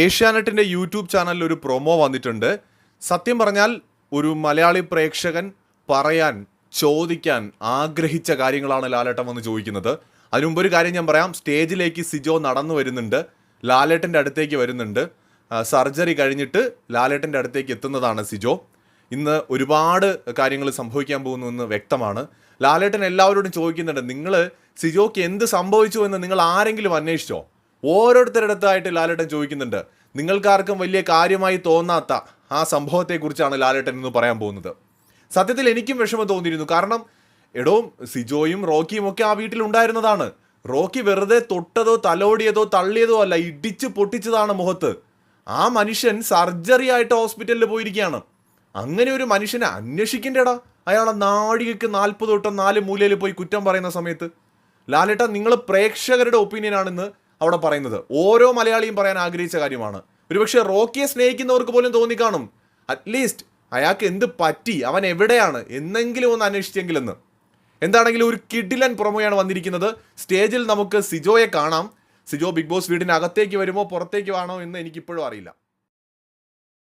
ഏഷ്യാനെറ്റിന്റെ YouTube ചാനലിൽ ഒരു promo വന്നിട്ടുണ്ട്. സത്യം പറഞ്ഞാൽ ഒരു മലയാളി പ്രേക്ഷകൻ പറയാൻ ചോദിക്കാൻ ആഗ്രഹിച്ച കാര്യങ്ങളാണ് ലാലേട്ടൻ വന്ന് ചോദിക്കുന്നത്. അതിനു മുമ്പ് ഒരു കാര്യം ഞാൻ പറയാം. സ്റ്റേജിലേക്ക് സിജോ നടന്നു വരുന്നുണ്ട്. ലാലേട്ടന്റെ അടുത്തേക്ക് വരുന്നുണ്ട്. സർജറി കഴിഞ്ഞിട്ട് ലാലേട്ടന്റെ അടുത്തേക്ക് എത്തുന്നതാണ് സിജോ. ഇന്ന് ഒരുപാട് കാര്യങ്ങൾ സംഭവിക്കാൻ പോകുന്നു എന്ന് വ്യക്തമാണ്. ലാലേട്ടൻ എല്ലാവരോടും ചോദിക്കുന്നുണ്ട് നിങ്ങൾ സിജോക്ക് എന്ത് സംഭവിച്ചു എന്ന് നിങ്ങൾ ആരെങ്കിലും അന്വേഷിച്ചോ? ഓരോരുത്തരുടെ ലാലേട്ടൻ ചോദിക്കുന്നുണ്ട്. നിങ്ങൾക്കാർക്കും വലിയ കാര്യമായി തോന്നാത്ത ആ സംഭവത്തെക്കുറിച്ചാണ് ലാലേട്ടൻ എന്ന് പറയാൻ പോകുന്നത്. സത്യത്തിൽ എനിക്കും വിഷമം തോന്നിയിരുന്നു. കാരണം എടോ സിജോയും റോക്കിയും ഒക്കെ ആ വീട്ടിൽ ഉണ്ടായിരുന്നതാണ്. റോക്കി വെറുതെ തൊട്ടതോ തലോടിയതോ തള്ളിയതോ അല്ല ഇടിച്ച് പൊട്ടിച്ചതാണ് മുഖത്ത്. ആ മനുഷ്യൻ സർജറി ആയിട്ട് ഹോസ്പിറ്റലിൽ പോയിരിക്കുകയാണ്. അങ്ങനെ ഒരു മനുഷ്യനെ അന്വേഷിക്കേണ്ടടാ. അയാളെ നാഴികയ്ക്ക് നാൽപ്പത് തൊട്ടം നാല് മൂലയിൽ പോയി കുറ്റം പറയുന്ന സമയത്ത്. ലാലേട്ട നിങ്ങൾ പ്രേക്ഷകരുടെ ഒപ്പീനിയൻ ആണെന്ന് അവിടെ പറയുന്നത്. ഓരോ മലയാളിയും പറയാൻ ആഗ്രഹിച്ച കാര്യമാണ്. ഒരുപക്ഷെ റോക്കിയെ സ്നേഹിക്കുന്നവർക്ക് പോലും തോന്നിക്കാണും അറ്റ്ലീസ്റ്റ് അയാൾക്ക് എന്ത് പറ്റി? അവൻ എവിടെയാണ്? എന്നെങ്കിലും ഒന്ന് അന്വേഷിച്ചെങ്കിലെന്ന്. എന്താണെങ്കിലും ഒരു കിഡിലൻ പ്രൊമോയാണ് വന്നിരിക്കുന്നത്. സ്റ്റേജിൽ നമുക്ക് സിജോയെ കാണാം. സിജോ ബിഗ് ബോസ് വീടിനകത്തേക്ക് വരുമോ പുറത്തേക്ക് വേണോ എന്ന് എനിക്കിപ്പോഴും അറിയില്ല.